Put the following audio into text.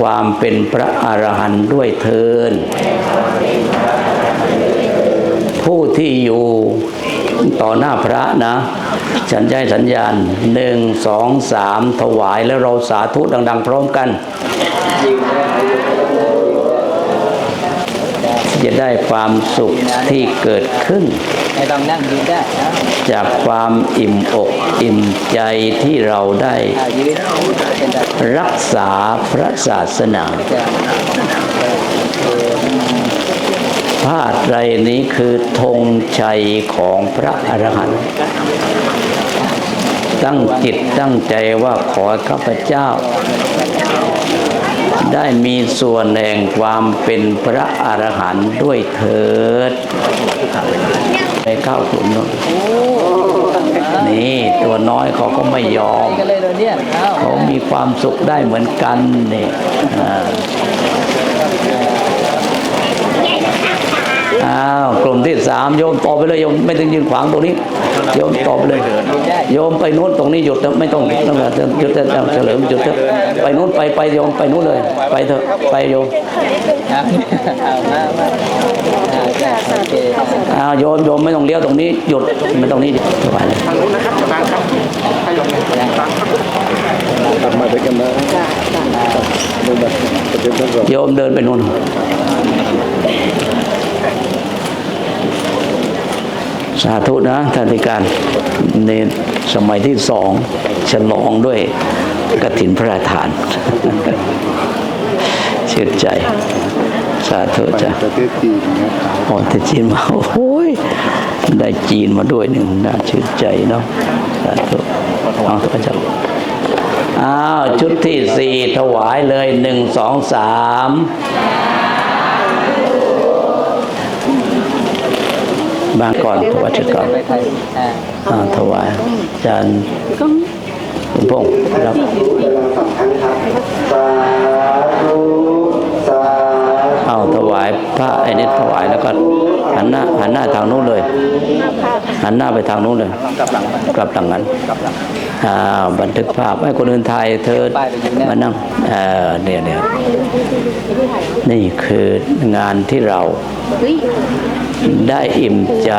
ความเป็นพระอรหันต์ด้วยเทิน ผู้ที่อยู่ต่อหน้าพระนะ ฉันให้สัญญาณหนึ่งสองสามถวายแล้วเราสาธุดัง ๆ พร้อมกัน จะได้ความสุขที่เกิดขึ้น จากความอิ่มอกอิ่มใจที่เราได้ รักษาพระศาสนาผ้าไตรนี้คือธงชัยของพระอรหันต์ตั้งจิตตั้งใจว่าขอข้าพเจ้า ได้มีส่วนแห่งความเป็นพระอรหันต์ด้วยเถิดไปเข้าขุนนนนี่ตัวน้อยเขาก็ไม่ยอม เขามีความสุขได้เหมือนกันเนี่ยาอ้าวกลุ่มที่ สามโยมต่อไปเลยโยมไม่ต้องยืนขวางตรงนี้โยมต่อไปเลยโยมไปนู้นตรงนี้หยุดไม่ต้องต้องหยุดเถอะเฉลิมหยุดเไปนู้นไปไปโยมไปนู้นเลย ไปเถอะไปโยมอาโยมโยมไม่ต้องเลี้ยวตรงนี้หยุดไม่ตรงนี้สบายเลยทางนู้นนะครับอาจารย์ครับให้ยมกลับมาด้วยกันนะเดินแบบปโยมเดินไปนู้น สาธุนะท่านธิการในสมัยที่สองฉลองด้วยกฐินพระราชทานชื่นใจ สาธุไปจ้ะประเทศจีนนะครับอ๋อแต่จีนมาโอ้ยได้จีนมาด้วยหนึ่งน่าชื่นใจเนาะสาธุเอาพระเจ้าอ้าว ชุดที่สี่ถวายเลยหนึ่งสองสาม บางก่อนถวายชุดก่อนถวายอาจารย์คุณพงศ์รับเอาถวายพระไอ้นี่ถวายแล้วก็หันหน้าหันหน้าทางนู้นเลย หันหน้าไปทางนู้นเลย กลับหลังกลับหลังนั้นกลับหลังอ่าบันทึกภาพให้คนอื่นถ่ายเธอมานั่งเออเนี่ยเนี่ย นี่คืองานที่เราได้อิ่มใจ